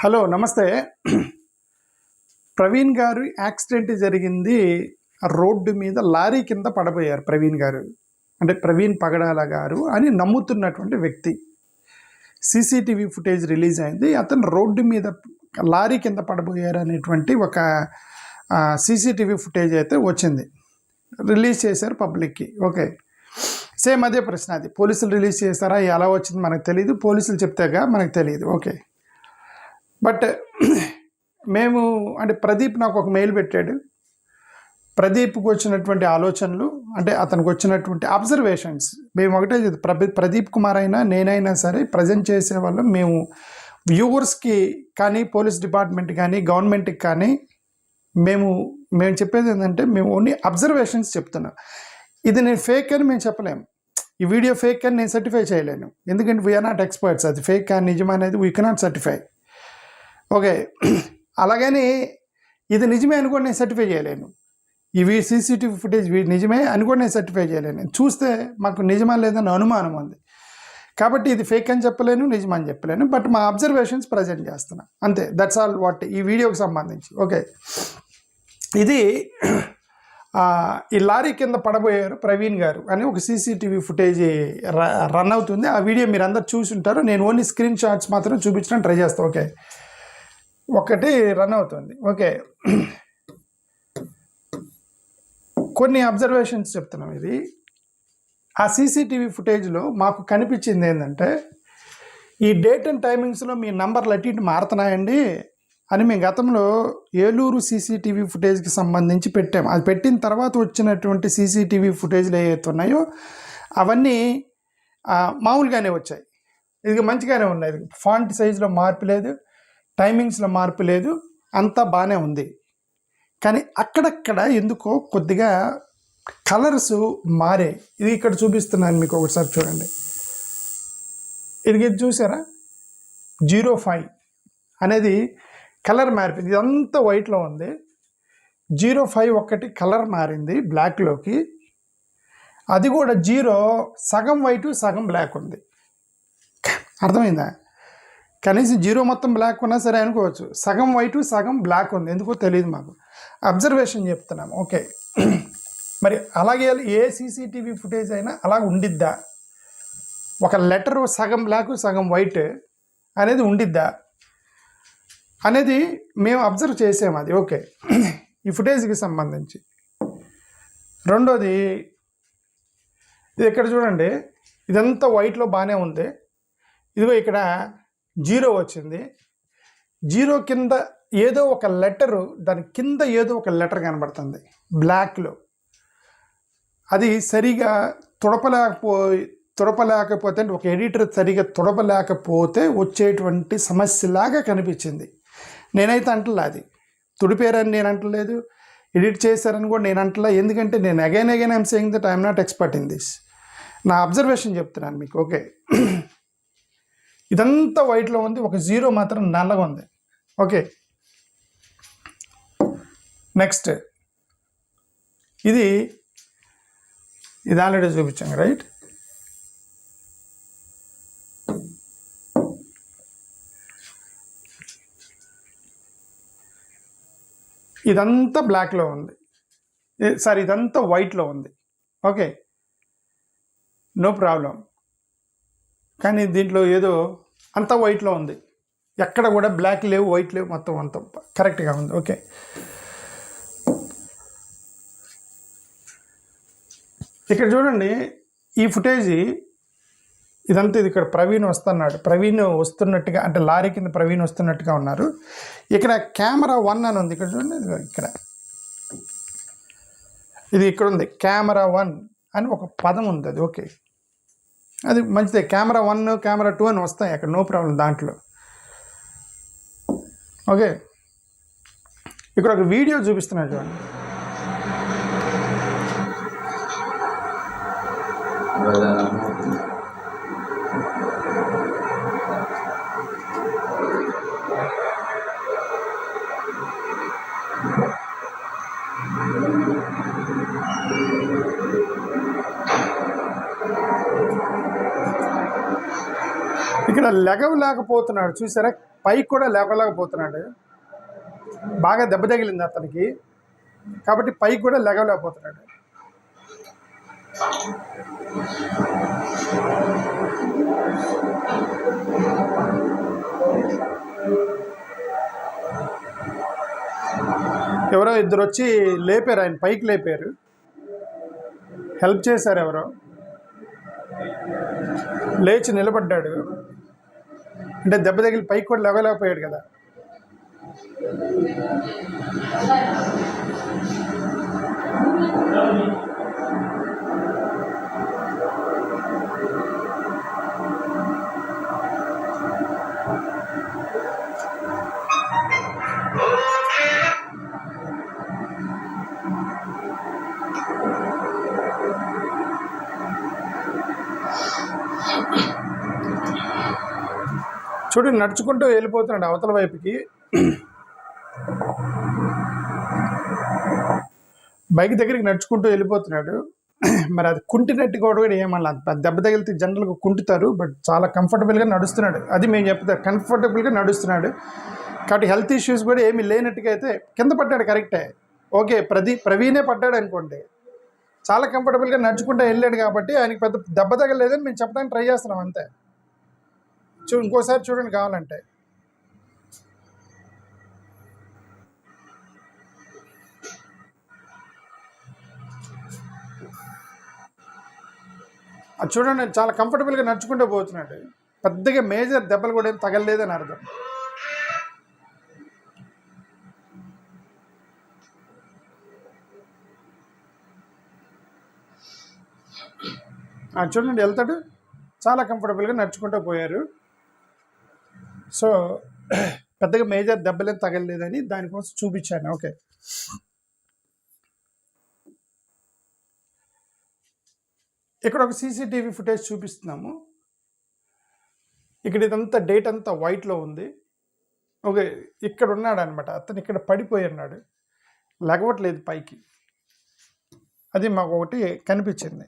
Hello నమస్తే. ప్రవీణ్ గారు accident జరిగింది. రోడ్డు మీద లారీ కింద పడబోయారు ప్రవీణ్ గారు. అంటే ప్రవీణ్ పగడాల గారు అని నమ్ముతున్నటువంటి వ్యక్తి. సీసీటీవీ ఫుటేజ్ రిలీజ్ అయింది. అతను రోడ్డు మీద లారీ కింద పడబోయారు అనేటువంటి ఒక సీసీటీవీ ఫుటేజ్ అయితే వచ్చింది. రిలీజ్ చేశారు పబ్లిక్కి. ఓకే. సేమ్ అదే ప్రశ్న అది. పోలీసులు రిలీజ్ చేస్తారా? ఎలా వచ్చింది? మనకు తెలియదు పోలీసులు చెప్తేగా? మనకు తెలియదు ఓకే. బట్ మేము అంటే ప్రదీప్ నాకు ఒక మెయిల్ పెట్టాడు. ప్రదీప్కి వచ్చినటువంటి ఆలోచనలు అంటే అతనికి వచ్చినటువంటి అబ్జర్వేషన్స్ మేము ఒకటే చెప్తాం. ప్రదీప్ కుమార్ అయినా నేనైనా సరే ప్రజెంట్ చేసే వాళ్ళం. మేము వ్యూవర్స్కి కానీ పోలీస్ డిపార్ట్మెంట్ కానీ గవర్నమెంట్కి కానీ మేము మేము చెప్పేది ఏంటంటే మేము ఓన్లీ అబ్జర్వేషన్స్ చెప్తున్నాం. ఇది నేను ఫేక్ అని మేము చెప్పలేము ఈ వీడియో ఫేక్ అని నేను సర్టిఫై చేయలేను. ఎందుకంటే వీఆర్ నాట్ ఎక్స్పర్ట్స్ అది ఫేక్ అని నిజం అనేది వీ కెనాట్ సర్టిఫై ఓకే. అలాగని ఇది నిజమే అనుకోండి నేను సర్టిఫై చేయలేను. ఇవి సీసీటీవీ ఫుటేజ్ నిజమే అని కూడా నేను సర్టిఫై చేయలేను. చూస్తే మాకు నిజమా లేదని అనుమానం ఉంది. కాబట్టి ఇది ఫేక్ అని చెప్పలేను నిజమని చెప్పలేను. బట్ మా అబ్జర్వేషన్స్ ప్రజెంట్ చేస్తున్నా. అంతే. దట్స్ ఆల్ వాట్ ఈ వీడియోకి సంబంధించి. ఓకే. ఇది ఈ లారీ కింద పడబోయారు ప్రవీణ్ గారు అని ఒక సీసీటీవీ ఫుటేజ్ రన్ అవుతుంది. ఆ వీడియో మీరు అందరు చూసి ఉంటారు నేను ఓన్లీ స్క్రీన్ షాట్స్ మాత్రం చూపించడం ట్రై చేస్తాను ఓకే. ఒకటి రన్ అవుతుంది. ఓకే కొన్ని అబ్జర్వేషన్స్ చెప్తున్నాం ఇది. ఆ సీసీటీవీ ఫుటేజ్లో మాకు కనిపించింది ఏంటంటే ఈ డేట్ అండ్ టైమింగ్స్లో మీ నంబర్లు అటు ఇటు మారుతున్నాయండి అని మేము గతంలో ఏలూరు సీసీటీవీ ఫుటేజ్కి సంబంధించి పెట్టాము అది పెట్టిన తర్వాత వచ్చినటువంటి సీసీటీవీ ఫుటేజ్లు ఏవైతే ఉన్నాయో అవన్నీ మామూలుగానే వచ్చాయి. ఇది మంచిగానే ఉన్నాయి. ఫాంట్ సైజులో మార్పు లేదు. టైమింగ్స్లో మార్పు లేదు అంతా బాగానే ఉంది. కానీ అక్కడక్కడ ఎందుకో కొద్దిగా కలర్స్ మారే ఇది ఇక్కడ చూపిస్తున్నాను మీకు ఒకసారి చూడండి. ఇది ఇది చూసారా? జీరో ఫైవ్ అనేది కలర్ మారిపోయింది. ఇదంతా వైట్లో ఉంది. జీరో ఫైవ్ ఒక్కటి కలర్ మారింది బ్లాక్లోకి. అది కూడా జీరో సగం వైటు సగం బ్లాక్ ఉంది. అర్థమైందా? కనీసం జీరో మొత్తం బ్లాక్ ఉన్నా సరే అనుకోవచ్చు. సగం వైటు సగం బ్లాక్ ఉంది. ఎందుకో తెలియదు మాకు. అబ్జర్వేషన్ చెప్తున్నాము. ఓకే మరి అలాగే ఏ సీసీటీవీ ఫుటేజ్ అయినా అలా ఉండిద్దా? ఒక లెటర్ సగం బ్లాక్ సగం వైట్ అనేది ఉండిద్దా? అనేది మేము అబ్జర్వ్ చేసాము అది. ఓకే ఈ ఫుటేజ్కి సంబంధించి. రెండోది ఇది ఇక్కడ చూడండి? ఇదంతా వైట్లో బాగానే ఉంది. ఇదిగో ఇక్కడ జీరో వచ్చింది. జీరో కింద ఏదో ఒక లెటరు దాని కింద ఏదో ఒక లెటర్ కనబడుతుంది బ్లాక్లో. అది సరిగా తుడపలేకపో తుడపలేకపోతే అంటే ఒక ఎడిటర్ సరిగా తుడపలేకపోతే వచ్చేటువంటి సమస్యలాగా కనిపించింది. నేనైతే అంటలే అది. తుడిపేరని నేను అంటలేదు. ఎడిట్ చేశారని కూడా నేను అంటలే. ఎందుకంటే నేను again again I'm saying that I'm not expert in this నా అబ్జర్వేషన్ చెప్తున్నాను మీకు ఓకే ఇదంతా వైట్లో ఉంది. ఒక జీరో మాత్రం నల్లగా ఉంది. ఓకే నెక్స్ట్ ఇది ఇది ఆల్రెడీ చూపించాం రైట్ ఇదంతా బ్లాక్లో ఉంది. సారీ ఇదంతా వైట్లో ఉంది. ఓకే నో ప్రాబ్లం కానీ దీంట్లో ఏదో అంతా వైట్లో ఉంది. ఎక్కడ కూడా బ్లాక్ లేవు వైట్ లేవు మొత్తం అంత కరెక్ట్గా ఉంది. ఓకే ఇక్కడ చూడండి ఈ ఫుటేజ్ ఇదంతా ఇది ఇక్కడ ప్రవీణ్ వస్తున్నాడు. ప్రవీణ్ వస్తున్నట్టుగా అంటే లారీ కింద ప్రవీణ్ వస్తున్నట్టుగా ఉన్నారు. ఇక్కడ కెమెరా వన్ అని ఉంది. ఇక్కడ చూడండి ఇక్కడ. ఇది ఇక్కడ ఉంది. కెమెరా వన్ అని ఒక పదం ఉంది అది. ఓకే అది మంచిదే. కెమెరా వన్ కెమెరా టూ అని వస్తాయి అక్కడ. నో ప్రాబ్లం దాంట్లో. ఓకే. ఇక్కడ ఒక వీడియో చూపిస్తున్నాడు చూడండి. ఇక్కడ లెగవలేకపోతున్నాడు చూసారా? పైకి కూడా లేవలేకపోతున్నాడు బాగా దెబ్బ తగిలింది అతనికి. కాబట్టి పైకి కూడా లెగవలేకపోతున్నాడు ఎవరో ఇద్దరు వచ్చి లేపారు ఆయన పైకి లేపారు. హెల్ప్ చేశారు ఎవరో. లేచి నిలబడ్డాడు. అంటే దెబ్బ తగిలి పైకి కూడా లేవలేకపోయాడు కదా. చూడు నడుచుకుంటూ వెళ్ళిపోతున్నాడు అవతల వైపుకి. బైక్ దగ్గరికి నడుచుకుంటూ వెళ్ళిపోతున్నాడు. మరి అది కుంటినట్టు కూడా కూడా ఏమన్నా దెబ్బ తగిలితే జనరల్గా కుంటుతారు బట్ చాలా కంఫర్టబుల్గా నడుస్తున్నాడు. అది మేము చెప్తాం కంఫర్టబుల్గా నడుస్తున్నాడు. కాబట్టి హెల్త్ ఇష్యూస్ కూడా ఏమీ లేనట్టుగా అయితే కింద పడ్డాడు కరెక్టే. ఓకే ప్రది ప్రవీణే పడ్డాడు అనుకోండి. చాలా కంఫర్టబుల్గా నడుచుకుంటూ వెళ్ళాడు కాబట్టి ఆయనకి పెద్ద దెబ్బ తగలేదని మేము చెప్పడానికి ట్రై చేస్తున్నాం అంతే. చూ ఇంకోసారి చూడండి కావాలంటే. అది చూడండి చాలా కంఫర్టబుల్గా నడుచుకుంటూ పోతున్నాడు. పెద్దగా మేజర్ దెబ్బలు కూడా ఏం తగలలేదని అర్థం. చూడండి వెళ్తాడు. చాలా కంఫర్టబుల్గా నడుచుకుంటూ పోయారు. సో పెద్దగా మేజర్ దెబ్బలేం తగలలేదని దానికోసం చూపించాను. ఓకే. ఇక్కడ ఒక సీసీటీవీ ఫుటేజ్ చూపిస్తున్నాము. ఇక్కడ ఇదంతా డేట్ అంతా వైట్లో ఉంది. ఓకే ఇక్కడ ఉన్నాడు అనమాట అతను ఇక్కడ పడిపోయి ఉన్నాడు. లెగవట్లేదు పైకి. అది మాకు ఒకటి కనిపించింది.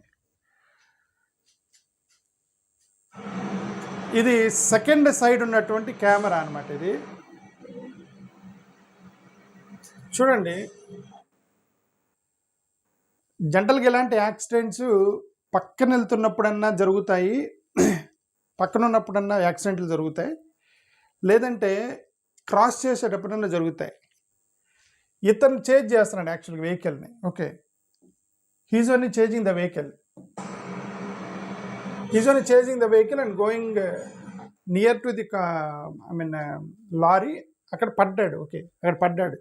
ఇది సెకండ్ సైడ్ ఉన్నటువంటి కెమెరా అనమాట ఇది. చూడండి. జంటలకి ఎలాంటి యాక్సిడెంట్స్ పక్కన వెళ్తున్నప్పుడన్నా జరుగుతాయి పక్కన ఉన్నప్పుడన్నా యాక్సిడెంట్లు జరుగుతాయి లేదంటే క్రాస్ చేసేటప్పుడన్నా జరుగుతాయి. ఇతను చేంజ్ చేస్తున్నాడు యాక్చువల్గా వెహికల్ని. Okay. He's only changing the vehicle. He's only chasing the vehicle and going near to the I mean lorry అక్కడ పడ్డాడు ఓకే అక్కడ పడ్డాడు.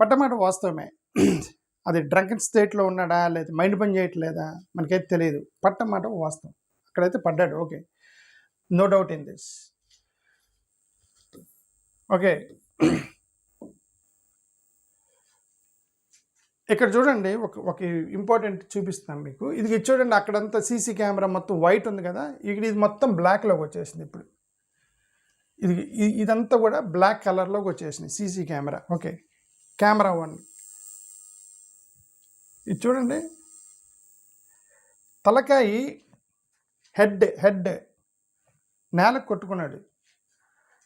పట్టమాట వాస్తవమే. అది డ్రంకెన్ స్టేట్లో ఉన్నాడా లేదా మైండ్ పని చేయట్లేదా మనకైతే తెలియదు. పట్టమాట వాస్తవం. అక్కడైతే పడ్డాడు okay no doubt in this okay ఇక్కడ చూడండి ఒక ఒక ఇంపార్టెంట్ చూపిస్తున్నాను మీకు. ఇది చూడండి అక్కడంతా సీసీ కెమెరా మొత్తం వైట్ ఉంది కదా ఇక్కడ ఇది మొత్తం బ్లాక్లోకి వచ్చేసింది ఇప్పుడు. ఇది ఇదంతా కూడా బ్లాక్ కలర్లోకి వచ్చేసింది CC camera. Okay camera one ఇది చూడండి తలకాయి హెడ్ హెడ్ నేలకు కొట్టుకున్నాడు.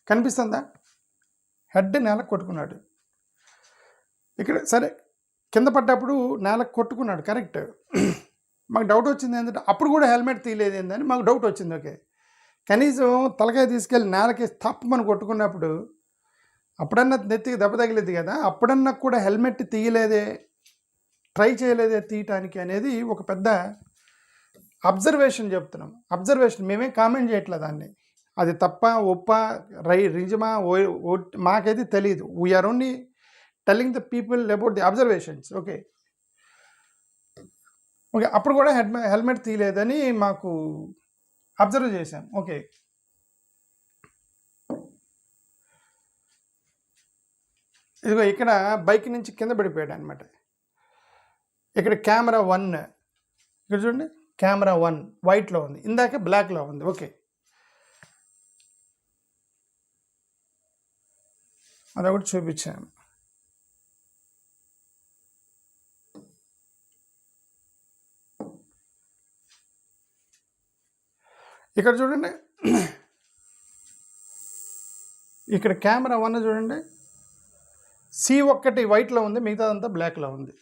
కనిపిస్తుందా? హెడ్ నేలకు కొట్టుకున్నాడు. ఇక్కడ సరే కింద పడ్డప్పుడు నేలకు కొట్టుకున్నాడు కరెక్ట్. మాకు డౌట్ వచ్చింది ఏంటంటే అప్పుడు కూడా హెల్మెట్ తీయలేదు ఏందని మాకు డౌట్ వచ్చింది ఓకే. కనీసం తలకాయ తీసుకెళ్ళి నేలకి తప్పమని కొట్టుకున్నప్పుడు అప్పుడన్నా నెత్తికి దెబ్బ తగిలేదు కదా అప్పుడన్నా కూడా హెల్మెట్ తీయలేదే ట్రై చేయలేదే తీయటానికి అనేది ఒక పెద్ద అబ్జర్వేషన్ చెప్తున్నాం. అబ్జర్వేషన్ మేమేం కామెంట్ చేయట్లేదు దాన్ని. అది తప్ప ఒప్ప రై రింజమా ఓ ఓ- మాకైతే తెలియదు we're only telling the people about the observations okay okay అప్పుడు కూడా హెడ్ హెల్మెట్ తీయలేదని మాకు అబ్జర్వ్ చేశాం. ఓకే ఇదిగో ఇక్కడ బైక్ నుంచి కింద పడిపోయాడు అనమాట ఇక్కడ కెమెరా వన్ ఇక్కడ చూడండి. కెమెరా వన్ వైట్లో ఉంది. ఇందాక బ్లాక్లో ఉంది. ఓకే అదొకటి చూపించాను. ఇక్కడ చూడండి. ఇక్కడ కెమెరా వన్ చూడండి. సి ఒక్కటి వైట్లో ఉంది మిగతాదంతా బ్లాక్లో ఉంది.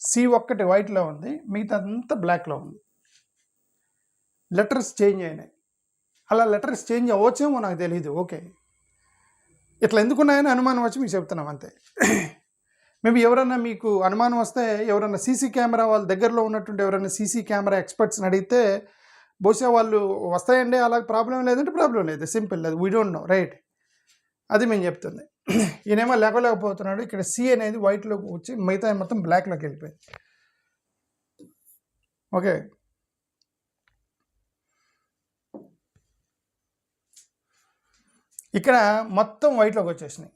సి ఒక్కటి వైట్లో ఉంది మిగతాదంతా బ్లాక్లో ఉంది. లెటర్స్ చేంజ్ అయినాయి. అలా లెటర్స్ చేంజ్ అవ్వచ్చేమో నాకు తెలియదు ఓకే. ఇట్లా ఎందుకున్నాయని అనుమానం వచ్చి మీకు చెప్తున్నాం అంతే. మేబీ ఎవరన్నా మీకు అనుమానం వస్తే ఎవరన్నా సీసీ కెమెరా వాళ్ళ దగ్గరలో ఉన్నటువంటి ఎవరైనా సీసీ కెమెరా ఎక్స్పర్ట్స్ని అడిగితే బహుశా వాళ్ళు వస్తాయండి అలా ప్రాబ్లం లేదంటే ప్రాబ్లం లేదు. సింపుల్ లేదు. వీ డోంట్ నో రైట్ అది మేము చెప్తుంది. ఈయనేమో లేకలేకపోతున్నాడు ఇక్కడ సి అనేది వైట్లోకి వచ్చి మిగతా మొత్తం బ్లాక్లోకి వెళ్ళిపోయింది. ఓకే. ఇక్కడ మొత్తం వైట్లోకి వచ్చేసినాయి.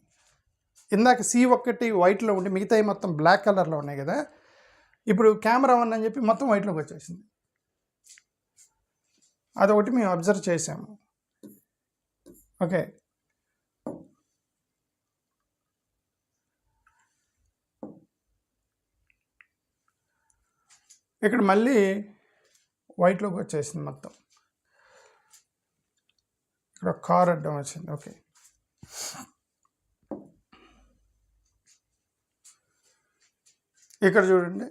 ఇందాక సి ఒక్కటి వైట్లో ఉండి మిగతాయి మొత్తం బ్లాక్ కలర్లో ఉన్నాయి కదా. ఇప్పుడు కెమెరా వన్ అని చెప్పి మొత్తం వైట్లోకి వచ్చేసింది. అదొకటి మేము అబ్జర్వ్ చేసాము ఓకే. ఇక్కడ మళ్ళీ వైట్లోకి వచ్చేసింది మొత్తం. ఇక్కడ కార్ అడ్డం వచ్చింది. ఓకే. ఇక్కడ చూడండి.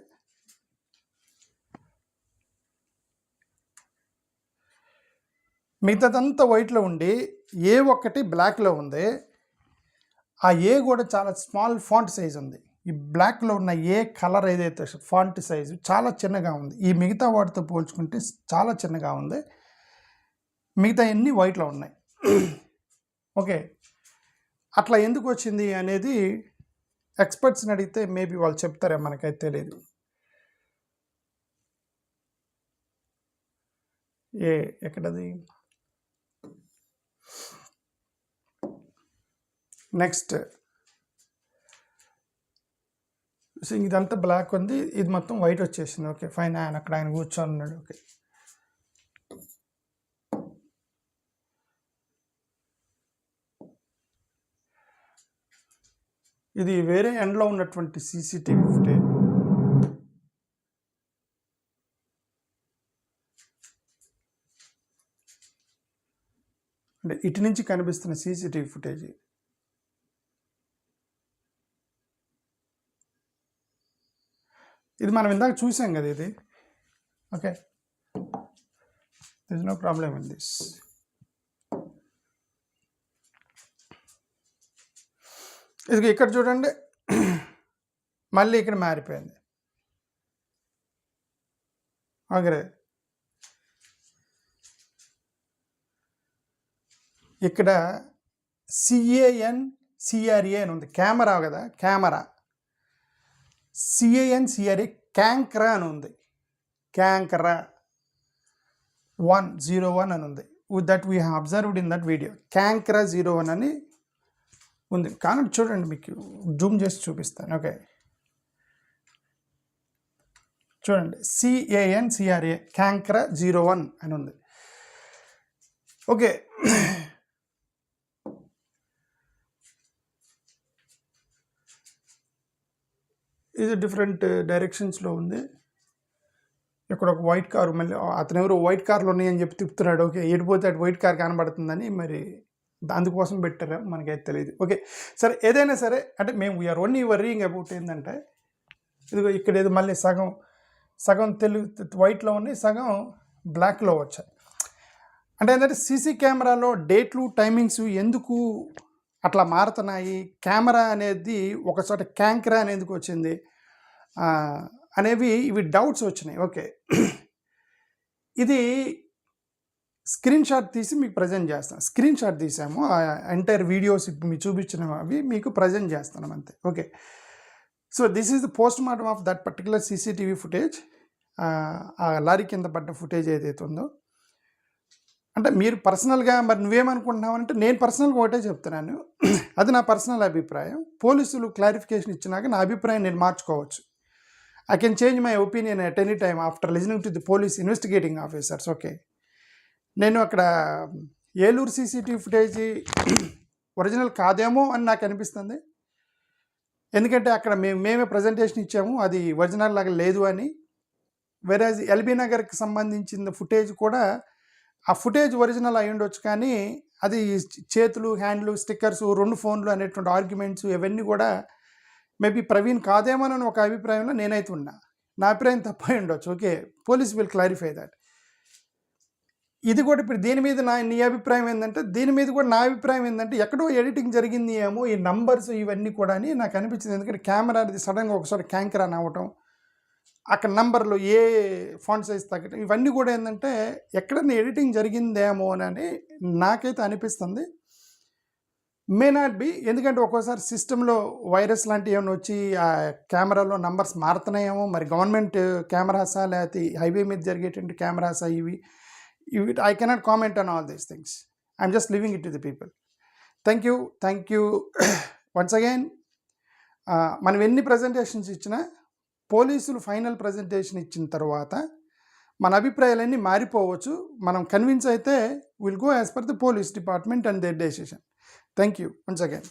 మిగతాదంతా వైట్లో ఉండి ఏ ఒక్కటి బ్లాక్లో ఉంది. ఆ ఏ కూడా చాలా స్మాల్ ఫాంట్ సైజ్ ఉంది. ఈ బ్లాక్లో ఉన్న ఏ కలర్ ఏదైతే ఫాంట్ సైజు చాలా చిన్నగా ఉంది. ఈ మిగతా వాటితో పోల్చుకుంటే చాలా చిన్నగా ఉంది. మిగతా అన్నీ వైట్లో ఉన్నాయి. ఓకే. అట్లా ఎందుకు వచ్చింది అనేది ఎక్స్పర్ట్స్ని అడిగితే మేబీ వాళ్ళు చెప్తారే మనకైతే తెలియదు ఏ ఎక్కడది? నెక్స్ట్. సో ఇదంతా బ్లాక్ ఉంది. ఇది మొత్తం వైట్ వచ్చేసింది. ఓకే ఫైన్ ఆయన అక్కడ ఆయన కూర్చొని ఉన్నాడు. ఓకే ఇది వేరే ఎండ్లో ఉన్నటువంటి సీసీటీవీ ఫుటేజ్ అంటే ఇటు నుంచి కనిపిస్తున్న సీసీటీవీ ఫుటేజ్ ఇది మనం ఇందాక చూసాం కదా ఇది. Okay. This no problem in this ఇది ఇక్కడ చూడండి. మళ్ళీ ఇక్కడ మారిపోయింది. ఓకే ఇక్కడ సిఏఎన్ సిఆర్ఏ అని ఉంది. కెమెరా కదా? కెమెరా. సిఏఎన్ సిఆర్ఏ క్యాంక్రా అని ఉంది. క్యాంక్రా వన్ జీరో వన్ అని ఉంది. That we observed in that video camera zero one అని ఉంది. కానీ చూడండి మీకు. జూమ్ చేసి చూపిస్తాను. ఓకే చూడండి. సిఏఎన్ సిఆర్ఏ క్యాంక్రా జీరో వన్ అని ఉంది. ఓకే ఇది డిఫరెంట్ డైరెక్షన్స్లో ఉంది. ఇక్కడ ఒక వైట్ కారు మళ్ళీ అతను ఎవరు వైట్ కార్లు ఉన్నాయని చెప్పి తిప్పుతున్నాడు. ఓకే ఎడిపోతే అటు వైట్ కార్ కనబడుతుందని మరి అందుకోసం పెట్టారా మనకైతే తెలియదు. ఓకే సరే ఏదైనా సరే అంటే మేము వీఆర్ ఓన్లీ వర్రీయింగ్ అబౌట్ ఏంటంటే ఇదిగో ఇక్కడ ఏదో మళ్ళీ సగం సగం తెలుగు వైట్లో ఉన్నాయి సగం బ్లాక్లో వచ్చాయి. అంటే ఏంటంటే సీసీ కెమెరాలో డేట్లు టైమింగ్స్ ఎందుకు అట్లా మారుతున్నాయి. కెమెరా అనేది ఒకచోట క్యాంకరా అనేది వచ్చింది? అనేవి ఇవి డౌట్స్ వచ్చినాయి. ఓకే. ఇది స్క్రీన్ షాట్ తీసి మీకు ప్రజెంట్ చేస్తాను. స్క్రీన్ షాట్ తీసాము. ఎంటైర్ వీడియోస్ ఇప్పుడు మీకు చూపించిన అవి మీకు ప్రజెంట్ చేస్తున్నాం అంతే. Okay. So this is the post mortem of that particular CCTV footage. ఆ లారీ కింద పడ్డ ఫుటేజ్ ఏదైతే ఉందో అంటే మీరు పర్సనల్గా మరి నువ్వేమనుకుంటున్నావు అంటే నేను పర్సనల్గా ఒకటే చెప్తున్నాను. అది నా పర్సనల్ అభిప్రాయం. పోలీసులు క్లారిఫికేషన్ ఇచ్చినాక నా అభిప్రాయం నేను మార్చుకోవచ్చు. I can change my opinion at any time after listening to the police investigating officers okay నేను అక్కడ ఏలూరు సీసీటీవీ ఫుటేజ్ ఒరిజినల్ కాదేమో అని నాకు అనిపిస్తుంది. ఎందుకంటే అక్కడ మేము మేమే ప్రజెంటేషన్ ఇచ్చాము. అది ఒరిజినల్ లాగా లేదు అని. వెరాజ్ ఎల్బీ నగర్కి సంబంధించిన ఫుటేజ్ కూడా ఆ ఫుటేజ్ ఒరిజినల్ అయి ఉండొచ్చు కానీ అది చేతులు హ్యాండ్లు స్టిక్కర్స్ రెండు ఫోన్లు అనేటువంటి ఆర్గ్యుమెంట్స్ ఇవన్నీ కూడా మేబీ ప్రవీణ్ కాదేమోనని ఒక అభిప్రాయంలో నేనైతే ఉన్నా. నా అభిప్రాయం తప్పై ఉండొచ్చు. Okay police will clarify that ఇది కూడా ఇప్పుడు దీని మీద నా నీ అభిప్రాయం ఏంటంటే దీని మీద కూడా నా అభిప్రాయం ఏంటంటే ఎక్కడో ఎడిటింగ్ జరిగింది ఏమో ఈ నంబర్స్ ఇవన్నీ కూడా అని నాకు అనిపించింది. ఎందుకంటే కెమెరా అనేది సడన్గా ఒకసారి క్యాంకర్ అని అవ్వటం అక్కడ నంబర్లు ఏ ఫాంట్ సైజ్ తగ్గటం ఇవన్నీ కూడా ఏంటంటే ఎక్కడైనా ఎడిటింగ్ జరిగిందేమో అని నాకైతే అనిపిస్తుంది. మే నాట్ బి ఎందుకంటే ఒక్కోసారి సిస్టంలో వైరస్ లాంటివి ఏమైనా వచ్చి ఆ కెమెరాలో నంబర్స్ మారుతున్నాయేమో మరి గవర్నమెంట్ కెమెరాసా లేకపోతే హైవే మీద జరిగేటువంటి కెమెరాసా ఇవి? ఇవి I cannot comment on all these things. I'm just living it to the people. Thank you thank you. Once again మనం ఎన్ని ప్రజెంటేషన్స్ ఇచ్చినా పోలీసులు ఫైనల్ ప్రజెంటేషన్ ఇచ్చిన తర్వాత మన అభిప్రాయాలన్నీ మారిపోవచ్చు. మనం కన్విన్స్ అయితే will go as per the police department and their decision thank you once again